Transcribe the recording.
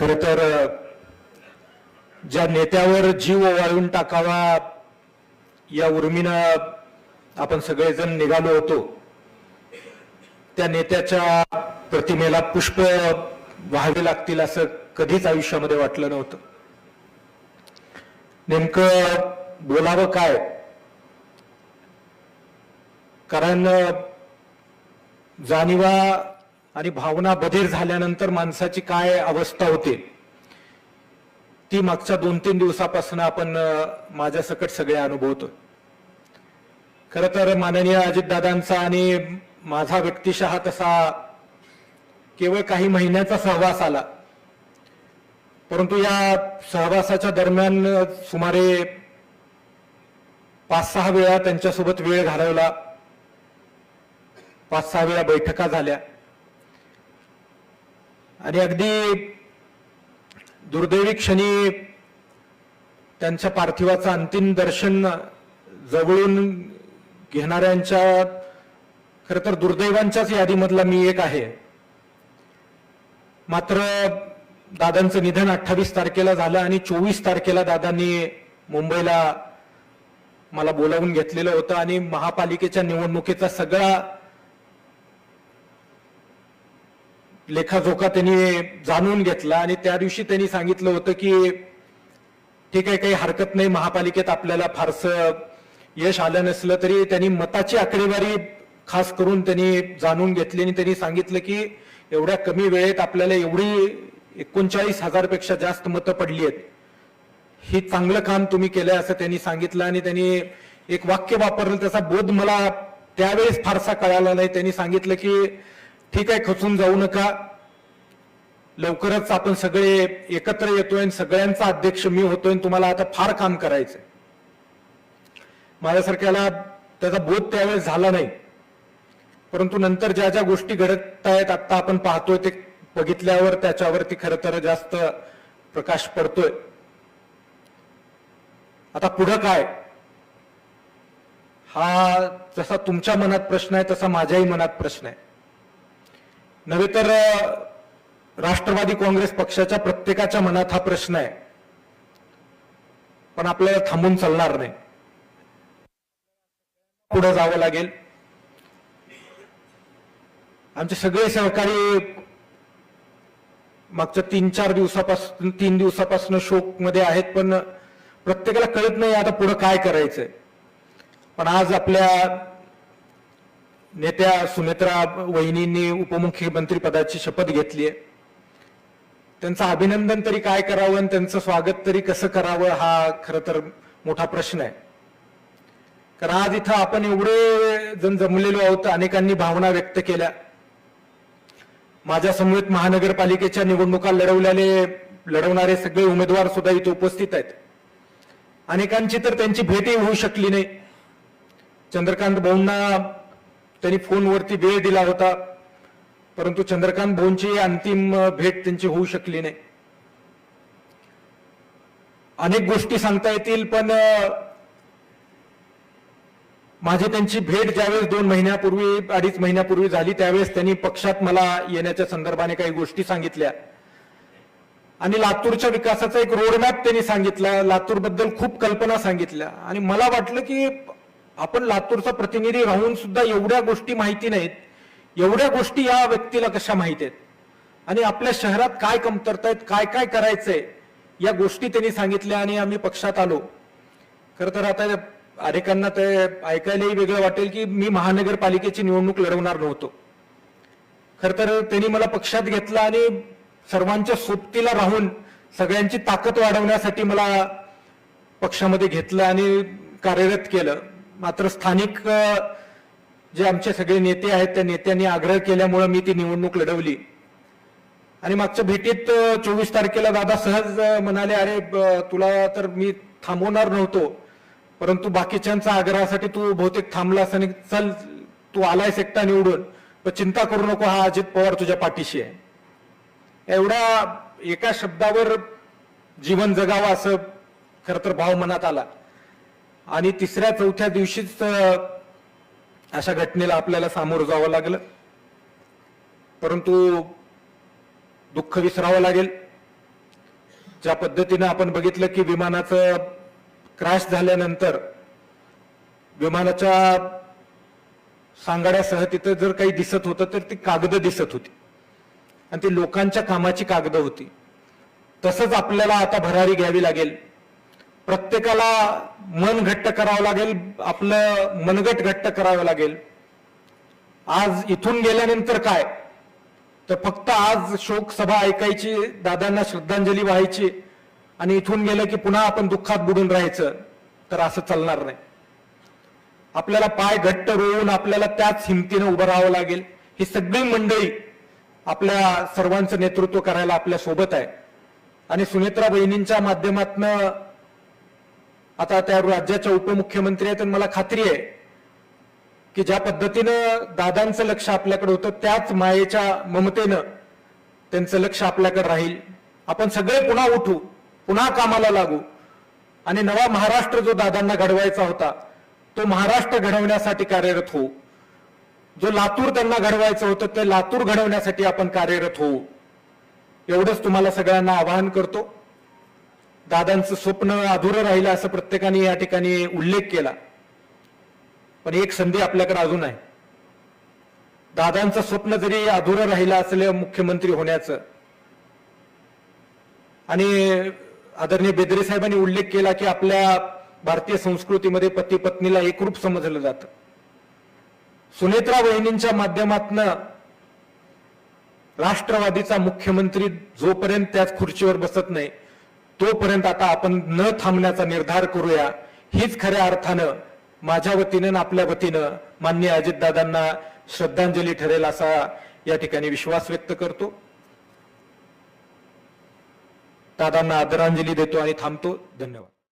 खर तर ज्या नेत्यावर जीव ओवाळून टाकावा या उर्मीनं आपण सगळेजण निघालो होतो त्या नेत्याच्या प्रतिमेला पुष्प व्हावे लागतील असं कधीच आयुष्यामध्ये वाटलं नव्हतं. नेमकं बोलावं काय? कारण जाणीवा आणि भावना बधीर झाल्यानंतर माणसाची काय अवस्था होते? ती मागच्या दोन तीन दिवसापासून आपण माझ्या सकट सगळे अनुभवतो खर तर माननीय अजितदादांचा आणि माझा व्यक्तिशः तसा केवळ काही महिन्याचा सहवास आला. परंतु या सहवासाच्या दरम्यान सुमारे पाच सहा वेळा त्यांच्यासोबत वेळ घालवला. पाच सहा वेळा बैठका झाल्या. आणि अगदी दुर्दैवी क्षणी त्यांच्या पार्थिवाचं अंतिम दर्शन जवळून घेणाऱ्यांच्या खर तर दुर्दैवांच्याच यादीमधला मी एक आहे. मात्र दादांचं निधन अठ्ठावीस तारखेला झालं आणि चोवीस तारखेला दादांनी मुंबईला मला बोलावून घेतलेलं होतं आणि महापालिकेच्या निवडणुकीचा सगळा लेखाजोखा त्यांनी जाणून घेतला आणि त्या दिवशी त्यांनी सांगितलं होतं की ठीक आहे काही हरकत नाही महापालिकेत आपल्याला फारसं यश आलं नसलं तरी त्यांनी मताची आकडेवारी खास करून त्यांनी जाणून घेतली आणि त्यांनी सांगितलं की एवढ्या कमी वेळेत आपल्याला एवढी एकोणचाळीस हजारपेक्षा जास्त मतं पडली आहेत. हे चांगलं काम तुम्ही केलंय असं त्यांनी सांगितलं आणि त्यांनी एक वाक्य वापरलं त्याचा बोध मला त्यावेळेस फारसा कळाला नाही. त्यांनी सांगितलं की ठीक आहे खचून जाऊ नका. लवकरच आपण सगळे एकत्र येतोय आणि सगळ्यांचा अध्यक्ष मी होतोय आणि तुम्हाला आता फार काम करायचंय. माझ्यासारख्याला त्याचा बोध त्यावेळेस झाला नाही. परंतु नंतर ज्या ज्या गोष्टी घडत आहेत आता आपण पाहतोय ते बघितल्यावर त्याच्यावरती खरं तर जास्त प्रकाश पडतोय. आता पुढं काय? हा जसा तुमच्या मनात प्रश्न आहे तसा माझ्याही मनात प्रश्न आहे. नव्हे तर राष्ट्रवादी काँग्रेस पक्षाच्या प्रत्येकाच्या मनात हा प्रश्न आहे. पण आपल्याला थांबून चालणार नाही. पुढे जावं लागेल. आमचे सगळे सहकारी मागच्या तीन चार दिवसापासून तीन दिवसापासून शोकमध्ये आहेत पण प्रत्येकाला कळत नाही आता पुढे काय करायचंय. पण आज आपल्या नेत्या सुनेत्रा वहिनींनी उपमुख्यमंत्री पदाची शपथ घेतली आहे. त्यांचं अभिनंदन तरी काय करावं आणि त्यांचं स्वागत तरी कसं करावं हा खरं तर मोठा प्रश्न आहे. कारण आज इथं आपण एवढे जण जमलेलो आहोत अनेकांनी भावना व्यक्त केल्या. माझ्या समवेत महानगरपालिकेच्या निवडणुका लढवल्याने लढवणारे सगळे उमेदवार सुद्धा इथे उपस्थित आहेत. अनेकांची तर त्यांची भेटही होऊ शकली नाही. चंद्रकांत भाऊंना त्यांनी फोनवरती वेळ दिला होता. परंतु चंद्रकांत भाऊंची अंतिम भेट त्यांची होऊ शकली नाही. अनेक गोष्टी सांगता येतील पण माझी त्यांची भेट ज्यावेळेस दोन महिन्यापूर्वी अडीच महिन्यापूर्वी झाली त्यावेळेस त्यांनी पक्षात मला येण्याच्या संदर्भाने काही गोष्टी सांगितल्या. आणि लातूरच्या विकासाचा एक रोडमॅप त्यांनी सांगितला. लातूरबद्दल खूप कल्पना सांगितल्या. आणि मला वाटलं की आपण लातूरचा प्रतिनिधी राहून सुद्धा एवढ्या गोष्टी माहिती नाहीत. एवढ्या गोष्टी या व्यक्तीला कशा माहिती आहेत? आणि आपल्या शहरात काय कमतरता आहेत काय काय करायचंय या गोष्टी त्यांनी सांगितल्या आणि आम्ही पक्षात आलो. खरं तर आता अनेकांना ते ऐकायलाही वेगळं वाटेल की मी महानगरपालिकेची निवडणूक लढवणार नव्हतो. खर तर त्यांनी मला पक्षात घेतलं आणि सर्वांच्या सोबतीला राहून सगळ्यांची ताकद वाढवण्यासाठी मला पक्षामध्ये घेतलं आणि कार्यरत केलं. मात्र स्थानिक जे आमचे सगळे नेते आहेत त्या नेत्यांनी आग्रह केल्यामुळे मी ती निवडणूक लढवली. आणि मागच्या भेटीत चोवीस तारखेला दादा सहज म्हणाले अरे ब- तुला तर मी थांबवणार नव्हतो परंतु बाकीच्यांच्या आग्रहासाठी तू बहुतेक थांबलास आणि चल तू आलायस एकटा निवडून पण चिंता करू नको हा अजित पवार तुझ्या पाठीशी आहे. एवढा एका शब्दावर जीवन जगावं असं खर तर भाव मनात आला. आणि तिसऱ्या चौथ्या दिवशीच अशा घटनेला आपल्याला सामोरं जावं लागलं. परंतु दुःख विसरावं लागेल. ज्या पद्धतीनं आपण बघितलं की विमानाचं क्रॅश झाल्यानंतर विमानाच्या सांगाड्यासह तिथं जर काही दिसत होतं तर ती कागदं दिसत होती. आणि ती लोकांच्या कामाची कागदं होती. तसंच आपल्याला आता भरारी घ्यावी लागेल. प्रत्येकाला मन घट्ट करावं लागेल आपलं मनगट घट्ट करावं लागेल. आज इथून गेल्यानंतर काय? तर फक्त आज शोक सभा ऐकायची दादांना श्रद्धांजली व्हायची आणि इथून गेलं की पुन्हा आपण दुःखात बुडून राहायचं तर असं चालणार नाही. आपल्याला पाय घट्ट रोवून आपल्याला त्याच हिमतीनं उभं राहावं लागेल. ही सगळी मंडळी आपल्या सर्वांचं नेतृत्व करायला आपल्यासोबत आहे. आणि सुनेत्रा बहिणींच्या माध्यमातनं आता त्या राज्याच्या उपमुख्यमंत्री आहेत आणि मला खात्री आहे की ज्या पद्धतीनं दादांचं लक्ष आपल्याकडे होतं त्याच मायेच्या ममतेनं त्यांचं लक्ष आपल्याकडे राहील. आपण सगळे पुन्हा उठू पुन्हा कामाला लागू. आणि नवा महाराष्ट्र जो दादांना घडवायचा होता तो महाराष्ट्र घडवण्यासाठी कार्यरत होऊ. जो लातूर त्यांना घडवायचं होतं ते लातूर घडवण्यासाठी आपण कार्यरत होऊ. एवढंच तुम्हाला सगळ्यांना आवाहन करतो. दादांचं स्वप्न अधुरं राहिलं असं प्रत्येकाने या ठिकाणी उल्लेख केला. पण एक संधी आपल्याकडे अजून आहे. दादांचं स्वप्न जरी अधुरं राहिलं असलं मुख्यमंत्री होण्याचं आणि आदरणीय बेदरे साहेबांनी उल्लेख केला की आपल्या भारतीय संस्कृतीमध्ये पती पत्नीला एकरूप समजलं जातं. सुनेत्रा वहिनींच्या माध्यमातनं राष्ट्रवादीचा मुख्यमंत्री जोपर्यंत त्याच खुर्चीवर बसत नाही तोपर्यंत आता आपण न थांबण्याचा निर्धार करूया. हीच खऱ्या अर्थानं माझ्या वतीनं आणि आपल्या वतीनं मान्य अजितदादांना श्रद्धांजली ठरेल असा या ठिकाणी विश्वास व्यक्त करतो. दादांना आदरांजली देतो आणि थांबतो. धन्यवाद.